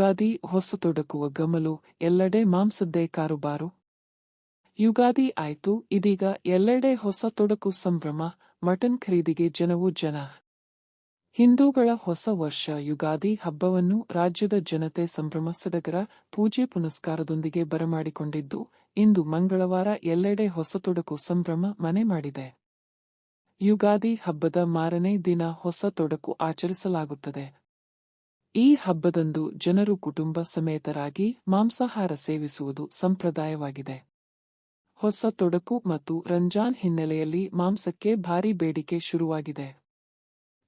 ಯುಗಾದಿ ಹೊಸ ತೊಡಕುವ ಗಮಲು ಎಲ್ಲೆಡೆ ಮಾಂಸದ್ದೇ ಕಾರುಬಾರು. ಯುಗಾದಿ ಆಯ್ತು, ಇದೀಗ ಎಲ್ಲೆಡೆ ಹೊಸ ತೊಡಕು ಸಂಭ್ರಮ, ಮಟನ್ ಖರೀದಿಗೆ ಜನವು ಜನ. ಹಿಂದೂಗಳ ಹೊಸ ವರ್ಷ ಯುಗಾದಿ ಹಬ್ಬವನ್ನು ರಾಜ್ಯದ ಜನತೆ ಸಂಭ್ರಮ ಸಡಗರ ಪೂಜೆ ಪುನಸ್ಕಾರದೊಂದಿಗೆ ಬರಮಾಡಿಕೊಂಡಿದ್ದು, ಇಂದು ಮಂಗಳವಾರ ಎಲ್ಲೆಡೆ ಹೊಸ ತೊಡಕು ಸಂಭ್ರಮ ಮನೆ ಮಾಡಿದೆ. ಯುಗಾದಿ ಹಬ್ಬದ ಮಾರನೇ ದಿನ ಹೊಸ ತೊಡಕು ಆಚರಿಸಲಾಗುತ್ತದೆ. ಈ ಹಬ್ಬದಂದು ಜನರು ಕುಟುಂಬ ಸಮೇತರಾಗಿ ಮಾಂಸಾಹಾರ ಸೇವಿಸುವುದು ಸಂಪ್ರದಾಯವಾಗಿದೆ. ಹೊಸ ತೊಡಕು ಮತ್ತು ರಂಜಾನ್ ಹಿನ್ನೆಲೆಯಲ್ಲಿ ಮಾಂಸಕ್ಕೆ ಭಾರೀ ಬೇಡಿಕೆ ಶುರುವಾಗಿದೆ.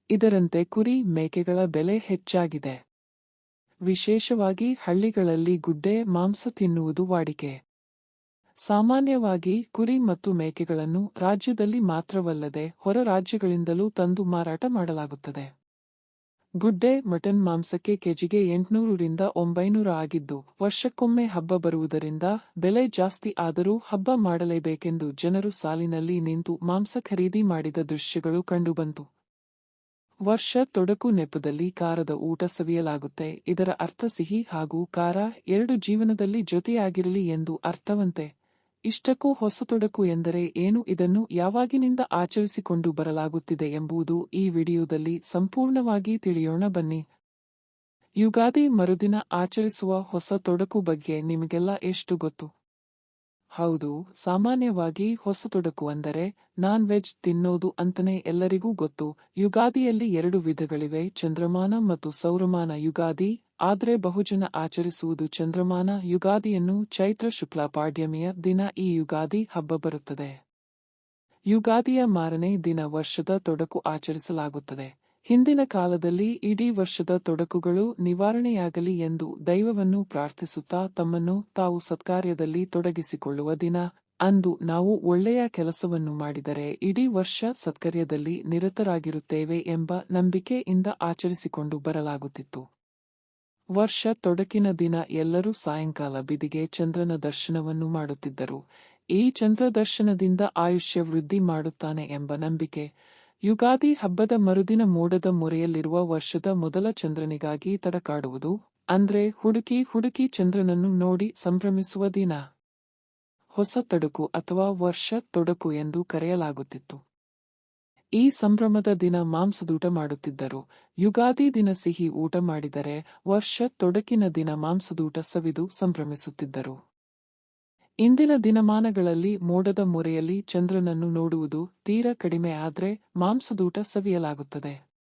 ಇದರಂತೆ ಕುರಿ ಮೇಕೆಗಳ ಬೆಲೆ ಹೆಚ್ಚಾಗಿದೆ. ವಿಶೇಷವಾಗಿ ಹಳ್ಳಿಗಳಲ್ಲಿ ಗುಡ್ಡೆ ಮಾಂಸ ತಿನ್ನುವುದು ವಾಡಿಕೆ. ಸಾಮಾನ್ಯವಾಗಿ ಕುರಿ ಮತ್ತು ಮೇಕೆಗಳನ್ನು ರಾಜ್ಯದಲ್ಲಿ ಮಾತ್ರವಲ್ಲದೆ ಹೊರ ರಾಜ್ಯಗಳಿಂದಲೂ ತಂದು ಮಾರಾಟ ಮಾಡಲಾಗುತ್ತದೆ. ಗುಡ್ಡೆ ಮಟನ್ ಮಾಂಸಕ್ಕೆ ಕೆಜಿಗೆ ಎಂಟುನೂರರಿಂದ ಒಂಬೈನೂರ ಆಗಿದ್ದು, ವರ್ಷಕ್ಕೊಮ್ಮೆ ಹಬ್ಬ ಬರುವುದರಿಂದ ಬೆಲೆ ಜಾಸ್ತಿ ಆದರೂ ಹಬ್ಬ ಮಾಡಲೇಬೇಕೆಂದು ಜನರು ಸಾಲಿನಲ್ಲಿ ನಿಂತು ಮಾಂಸ ಖರೀದಿ ಮಾಡಿದ ದೃಶ್ಯಗಳು ಕಂಡುಬಂತು. ವರ್ಷ ತೊಡಕು ನೆಪದಲ್ಲಿ ಕಾರದ ಊಟ ಸವಿಯಲಾಗುತ್ತೆ. ಇದರ ಅರ್ಥ ಸಿಹಿ ಹಾಗೂ ಖಾರ ಎರಡು ಜೀವನದಲ್ಲಿ ಜೊತೆಯಾಗಿರಲಿ ಎಂದು ಅರ್ಥವಂತೆ. ಇಷ್ಟಕ್ಕೂ ಹೊಸತೊಡಕು ಎಂದರೆ ಏನು ಇದನ್ನು ಯಾವಾಗಿನಿಂದ ಆಚರಿಸಿಕೊಂಡು ಬರಲಾಗುತ್ತಿದೆ ಎಂಬುದು ಈ ವಿಡಿಯೋದಲ್ಲಿ ಸಂಪೂರ್ಣವಾಗಿ ತಿಳಿಯೋಣ ಬನ್ನಿ. ಯುಗಾದಿ ಮರುದಿನ ಆಚರಿಸುವ ಹೊಸ ತೊಡಕು ಬಗ್ಗೆ ನಿಮಗೆಲ್ಲ ಎಷ್ಟು ಗೊತ್ತು? ಹೌದು, ಸಾಮಾನ್ಯವಾಗಿ ಹೊಸ ತೊಡಕು ಅಂದರೆ ನಾನ್ ವೆಜ್ ತಿನ್ನೋದು ಅಂತನೇ ಎಲ್ಲರಿಗೂ ಗೊತ್ತು. ಯುಗಾದಿಯಲ್ಲಿ ಎರಡು ವಿಧಗಳಿವೆ, ಚಂದ್ರಮಾನ ಮತ್ತು ಸೌರಮಾನ ಯುಗಾದಿ. ಆದ್ರೆ ಬಹುಜನ ಆಚರಿಸುವುದು ಚಂದ್ರಮಾನ ಯುಗಾದಿಯನ್ನು ಚೈತ್ರ ಶುಕ್ಲ ಪಾಡ್ಯಮಿಯ ದಿನ ಈ ಯುಗಾದಿ ಹಬ್ಬ ಬರುತ್ತದೆ. ಯುಗಾದಿಯ ಮಾರನೇ ದಿನ ವರ್ಷದ ತೊಡಕು ಆಚರಿಸಲಾಗುತ್ತದೆ. ಹಿಂದಿನ ಕಾಲದಲ್ಲಿ ಇಡೀ ವರ್ಷದ ತೊಡಕುಗಳು ನಿವಾರಣೆಯಾಗಲಿ ಎಂದು ದೈವವನ್ನು ಪ್ರಾರ್ಥಿಸುತ್ತಾ ತಮ್ಮನ್ನು ತಾವು ಸತ್ಕಾರ್ಯದಲ್ಲಿ ತೊಡಗಿಸಿಕೊಳ್ಳುವ ದಿನ. ಅಂದು ನಾವು ಒಳ್ಳೆಯ ಕೆಲಸವನ್ನು ಮಾಡಿದರೆ ಇಡೀ ವರ್ಷ ಸತ್ಕಾರ್ಯದಲ್ಲಿ ನಿರತರಾಗಿರುತ್ತೇವೆ ಎಂಬ ನಂಬಿಕೆಯಿಂದ ಆಚರಿಸಿಕೊಂಡು ಬರಲಾಗುತ್ತಿತ್ತು. ವರ್ಷ ತೊಡಕಿನ ದಿನ ಎಲ್ಲರೂ ಸಾಯಂಕಾಲ ಬಿದಿಗೆ ಚಂದ್ರನ ದರ್ಶನವನ್ನು ಮಾಡುತ್ತಿದ್ದರು. ಈ ಚಂದ್ರ ದರ್ಶನದಿಂದ ಆಯುಷ್ಯ ವೃದ್ಧಿ ಮಾಡುತ್ತಾನೆ ಎಂಬ ನಂಬಿಕೆ. ಯುಗಾದಿ ಹಬ್ಬದ ಮರುದಿನ ಮೋಡದ ಮೊರೆಯಲ್ಲಿರುವ ವರ್ಷದ ಮೊದಲ ಚಂದ್ರನಿಗಾಗಿ ತಡಕಾಡುವುದು, ಅಂದ್ರೆ ಹುಡುಕಿ ಹುಡುಕಿ ಚಂದ್ರನನ್ನು ನೋಡಿ ಸಂಭ್ರಮಿಸುವ ದಿನ. ಹೊಸ ತಡುಕು ಅಥವಾ ವರ್ಷ ತೊಡಕು ಎಂದು ಕರೆಯಲಾಗುತ್ತಿತ್ತು. ಈ ಸಂಭ್ರಮದ ದಿನ ಮಾಂಸದೂಟ ಮಾಡುತ್ತಿದ್ದರು. ಯುಗಾದಿ ದಿನ ಸಿಹಿ ಊಟ ಮಾಡಿದರೆ ವರ್ಷ ತೊಡಕಿನ ದಿನ ಮಾಂಸದೂಟ ಸವಿದು ಸಂಭ್ರಮಿಸುತ್ತಿದ್ದರು. ಇಂದಿನ ದಿನಮಾನಗಳಲ್ಲಿ ಮೋಡದ ಮೊರೆಯಲ್ಲಿ ಚಂದ್ರನನ್ನು ನೋಡುವುದು ತೀರ ಕಡಿಮೆ ಆದರೆ ಮಾಂಸದೂಟ ಸವಿಯಲಾಗುತ್ತದೆ.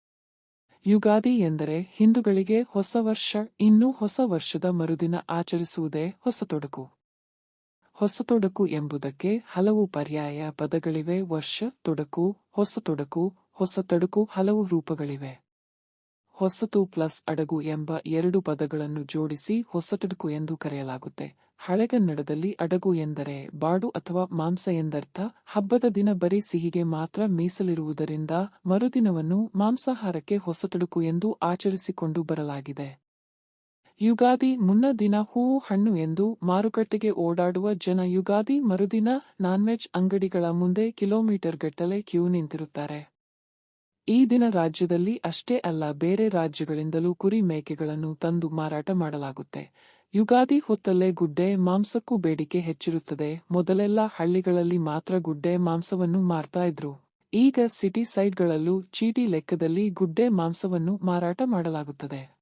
ಯುಗಾದಿ ಎಂದರೆ ಹಿಂದೂಗಳಿಗೆ ಹೊಸ ವರ್ಷ ಇನ್ನೂ ಹೊಸ ವರ್ಷದ ಮರುದಿನ ಆಚರಿಸುವುದೇ ಹೊಸ ತೊಡಕು ಹೊಸ ತೊಡಕು ಎಂಬುದಕ್ಕೆ ಹಲವು ಪರ್ಯಾಯ ಪದಗಳಿವೆ. ವರ್ಷ, ತೊಡಕು, ಹೊಸ ತಡಕು ಹಲವು ರೂಪಗಳಿವೆ. ಹೊಸತು ಪ್ಲಸ್ ಅಡಗು ಎಂಬ ಎರಡು ಪದಗಳನ್ನು ಜೋಡಿಸಿ ಹೊಸತಡುಕು ಎಂದು ಕರೆಯಲಾಗುತ್ತೆ. ಹಳೆಗನ್ನಡದಲ್ಲಿ ಅಡಗು ಎಂದರೆ ಬಾಡು ಅಥವಾ ಮಾಂಸ ಎಂದರ್ಥ. ಹಬ್ಬದ ದಿನ ಬರೀ ಸಿಹಿಗೆ ಮಾತ್ರ ಮೀಸಲಿರುವುದರಿಂದ ಮರುದಿನವನ್ನು ಮಾಂಸಾಹಾರಕ್ಕೆ ಹೊಸತಡುಕು ಎಂದು ಆಚರಿಸಿಕೊಂಡು ಬರಲಾಗಿದೆ. ಯುಗಾದಿ ಮುನ್ನ ದಿನ ಹೂವು ಹಣ್ಣು ಎಂದು ಮಾರುಕಟ್ಟೆಗೆ ಓಡಾಡುವ ಜನ ಯುಗಾದಿ ಮರುದಿನ ನಾನ್ವೆಜ್ ಅಂಗಡಿಗಳ ಮುಂದೆ ಕಿಲೋಮೀಟರ್ ಗಟ್ಟಲೆ ಕ್ಯೂ ನಿಂತಿರುತ್ತಾರೆ. ಈ ದಿನ ರಾಜ್ಯದಲ್ಲಿ ಅಷ್ಟೇ ಅಲ್ಲ, ಬೇರೆ ರಾಜ್ಯಗಳಿಂದಲೂ ಕುರಿ ಮೇಕೆಗಳನ್ನು ತಂದು ಮಾರಾಟ ಮಾಡಲಾಗುತ್ತೆ. ಯುಗಾದಿ ಹೊತ್ತಲ್ಲೇ ಗುಡ್ಡೆ ಮಾಂಸಕ್ಕೂ ಬೇಡಿಕೆ ಹೆಚ್ಚಿರುತ್ತದೆ. ಮೊದಲೆಲ್ಲ ಹಳ್ಳಿಗಳಲ್ಲಿ ಮಾತ್ರ ಗುಡ್ಡೆ ಮಾಂಸವನ್ನು ಮಾರ್ತಾ ಇದ್ರು. ಈಗ ಸಿಟಿ ಸೈಡ್ಗಳಲ್ಲೂ ಚೀಟಿ ಲೆಕ್ಕದಲ್ಲಿ ಗುಡ್ಡೆ ಮಾಂಸವನ್ನು ಮಾರಾಟ ಮಾಡಲಾಗುತ್ತದೆ.